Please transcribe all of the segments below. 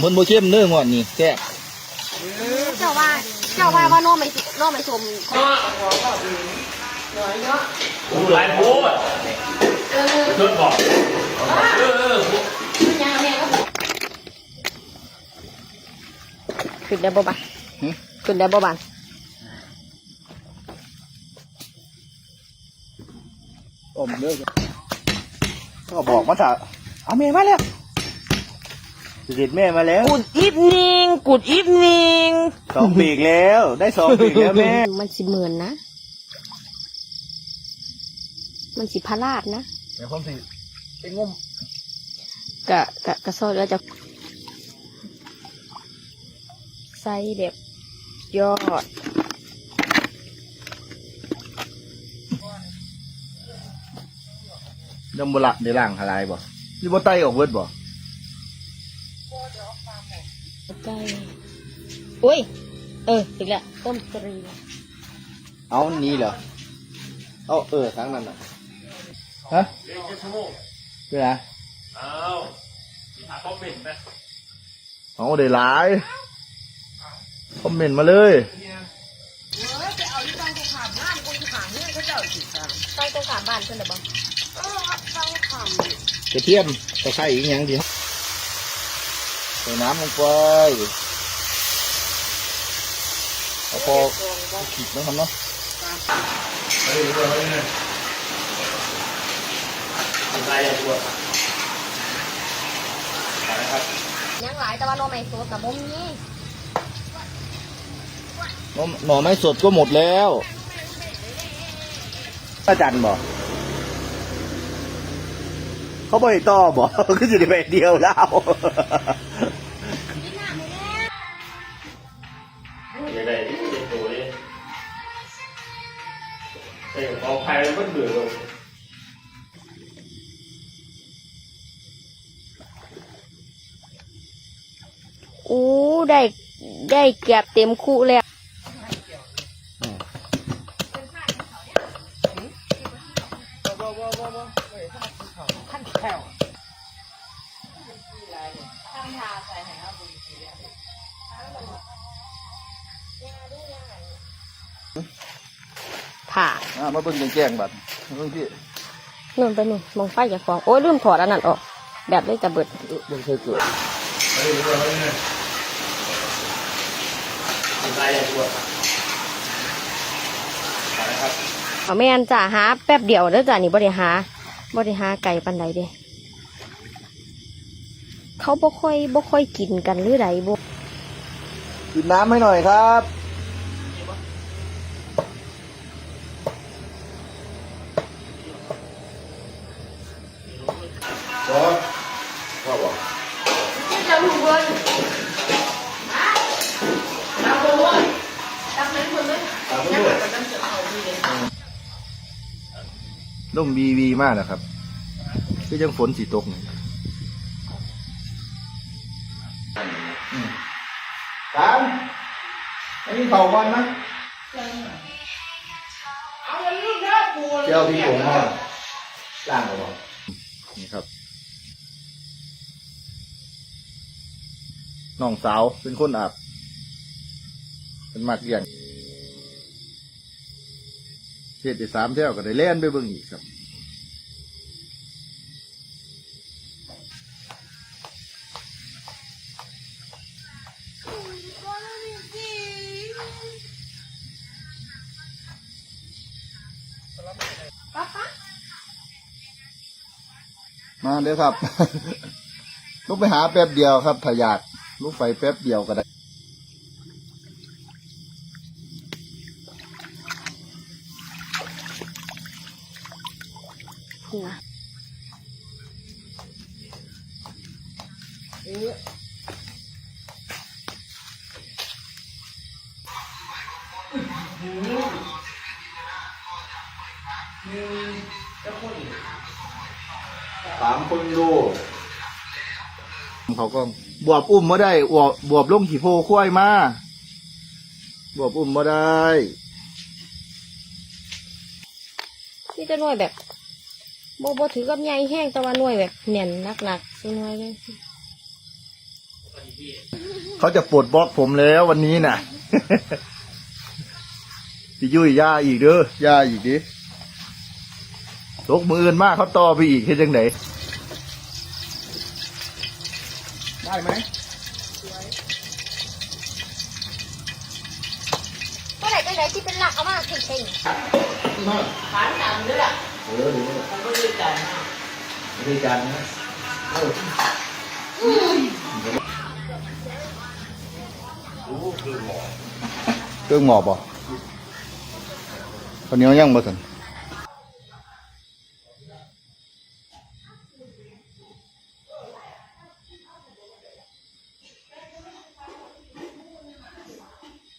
เพิ่นบ่เข้มเด้องวดนี้แซ่บเจ้าว่าเจ้าว่าว่าโน้ไม่โน้ไม่ชมโอ้หลายโพดรถบอกเออเออขึ้นได้บ่บานขึ้นได้บ่บานอมเด้อก็บอกมาถ้าเอาแม่มาแล้ว เด็ดแม่มาแล้วกุดอีฟนิงกุดอีฟนิงสองปีกแล้ว ได้สองปีกแล้วแม่ มันสิเหมือนนะ มันสิพาราดนะ เดี๋ยวผมสิไปงมกะกะกะซอยแล้วจะใส่เด็บยอด น้ำบ่ละได้ล่างอะไรบ่นี่บ่ไตออกเบิดบ่ ใกล้อุ้ย เออถึงแล้วต้มตรีเอานี่เหรอ เอาเออทางนั้นน่ะฮะเรียกชั่วโมงเป็นไงอ้าวมีหาคอมเมนต์ไหมเอาได้หลายคอมเมนต์มาเลยใส่ตรงขามบ้านเพื่อนหรือเปล่ากระเทียมตะไคร้อีกอย่างเดียวใส่น้ำลงไปเอาพอขีดนะครับเนาะเฮ้ยเฮ้ยเฮ้ยอะไรอะตัวนะครับยังหลายแต่ว่าโนไม่สดแต่บ่มีหน่อหน่อไม้สดก็หมดแล้วอาจารย์บอกเขาบอกให้ต่อบอกก็จะได้ไปเดียวแล้ว อ้ยเอาไปมันเถื่อลงอู้ได้ได้เกือบเต็มคู่แล้ว ผ่าอ่ามาเบิ่งแจ้งๆบัดเบิ่งพี่นู่นไปนู่นมองไฟจากของโอ้ยลืมถอดอันนั้นออก แบบเลยจะเบิดเบิ่งเคยเกิดเฮ้ยเฮ้ยเฮ้ยอะไรอะตัวนะครับเอาแม่นจ่าหาแป๊บเดียวเด้อจ้านี่บริหาบริหาไก่ปันใดเด้เขาบ่ค่อยบ่ค่อยกินกันหรือไรบ่กินน้ำให้หน่อยครับ ก็ว่าบอกลมวีวีมากนะครับ คือยังฝนสีตกนี่สามอันนี้เข่าวันนะเจ้าพี่ผมมาล่างกรอ น้องสาวเป็นคนอาบเป็นมากเรียนเทศไปสามเที่ยวก็ได้เล่นไปเบิ่งอีกครับมาเด้อครับ ลูกไปหาแป๊บเดียวครับถ้าอยาก ลูกไปแป๊บเดียวก็ได้นี่นะสามคนดูเขาก็ บวบอุ้มมาได้บวบบวบลงขี่โพควายมาบวบอุ้มมาได้นี่จะหน่วยแบบบ่บ่ถือกับใหญ่แห้งแต่ว่าหน่วยแบบแน่นหนักๆสิหน่วยเลยเขาจะปลดบล็อกผมแล้ววันนี้น่ะพี่ยุ้ยย่าอีกเด้อย่าอีกดิลกมืออื่นมากเขาต่อไปอีกเฮ็ดจังได ได้ไหมเมื่อไหร่จะไหนที่เป็นหลักเอามาเข่งขานดำด้วยล่ะเออดูมันก็ดีใจมากไม่ได้กันนะเครื่องหมอบบ่ตอนนี้ยังบ่สัน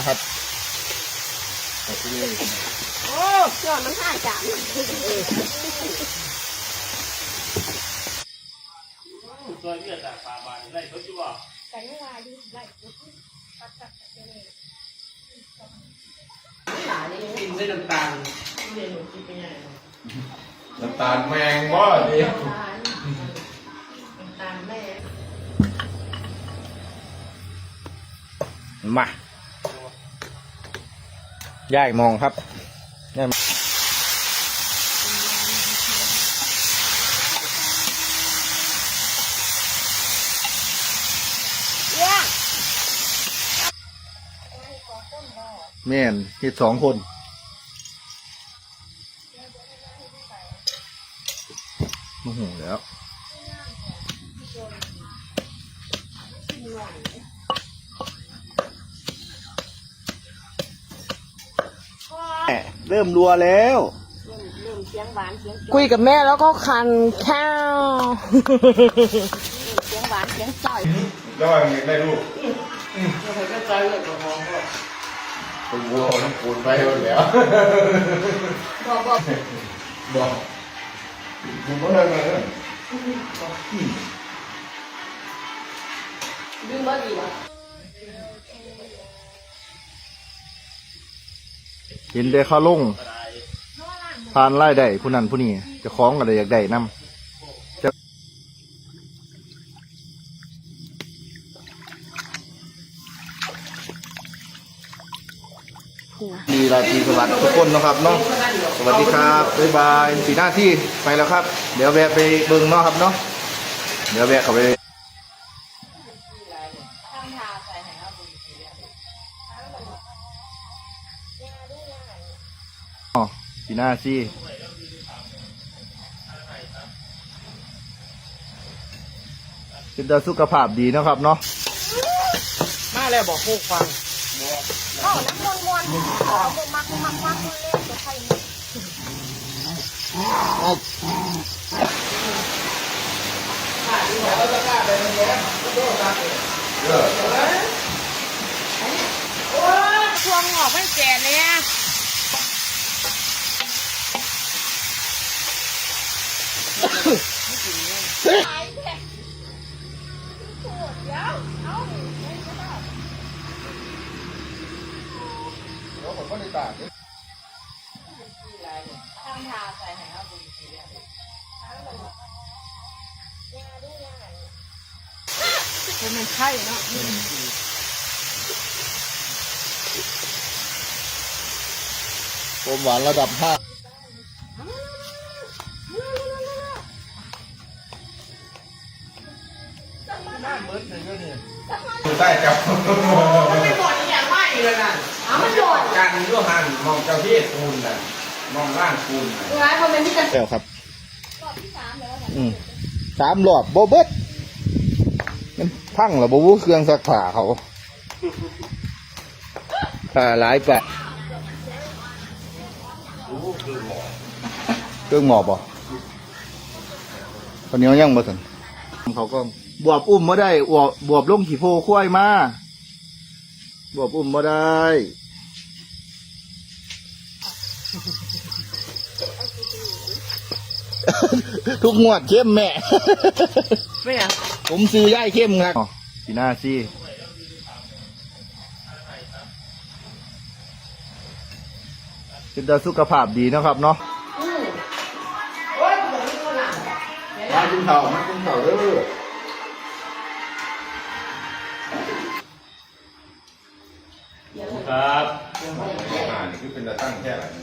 นะครับๆโอ้ยอดมันห้าจานตัวเลือดจากปลาบานได้เขาจะบอกกันไม่ว่าดีไล่กินด้วยน้ำตาลเรียนหนูคิดไปยังไงน้ำตาลแมงบ่ดิน้ำตาลน้ำตาลแม่มา ย่ายมองครับย่ายมองแม่นเฮ็ดสองคนโอ้โหแล้ว เริ่มรัวแล้วเริ่มเสียงหวานเสียงคุยกับแม่แล้วก็คันข้าว เสียงหวานเสียงจ่อยแล้วว่าไงได้ลูกเราเคยก็ใจเลยกับมองก็เป็นวัวน้ำปูนไปหมดแล้วบอกบอกบอกผมก็ได้ไงเนี่ยดึงบ้าดีวะ เห็นได้เข้าลงทานไล่ได้ผู้นั้นผู้นี้จะคล้องอะไรอยากได้นำจะดีราตรีสวัสดิ์ทุกคนนะครับเนาะสวัสดีครับบ๊ายบายสีหน้าที่ไปแล้วครับ เดี๋ยวแวะไปเบิ่งเนาะครับเนาะเดี๋ยวแวะเข้าไป อ๋อสีหน้าสิเป็นตาสุขภาพดีเนาะครับเนาะมาแล้วบอกคู่ฟังโอ้น้ำมันวนเอาบุมักมักมักเล่นตัวใครพวงออกไม่แก่เลย อะมันใช่เนาะผมหวานระดับห้า อยู่ใต้จับไม่หมดอย่างว่าอีกแล้วนะเอามันโดดการยุหันมองเจ้าที่ปูนน่ะมองร่างปูนน่ะดูไว้เพราะมันที่จะแล้วครับอืมสามรอบโบเบิดมันพังเหรอโบวูเครื่องซักผ้าเขาผ้าหลายปะเครื่องหมอบบ่ตอนนี้ยังบ่สันเขาก็ บวบอุ้มมาได้บวบบวบลงขี่โพคุ้ยมาบวบอุ้มมาได้ทุกงวดเข้มแม่ ไม่อะผมซื้อย่ายเข้มครับสีหน้าสิเป็นตาสุขภาพดีเนาะครับเนาะโอ้ยผมไม่คนหลังมากินข้าวมากินข้าวเด้อ ค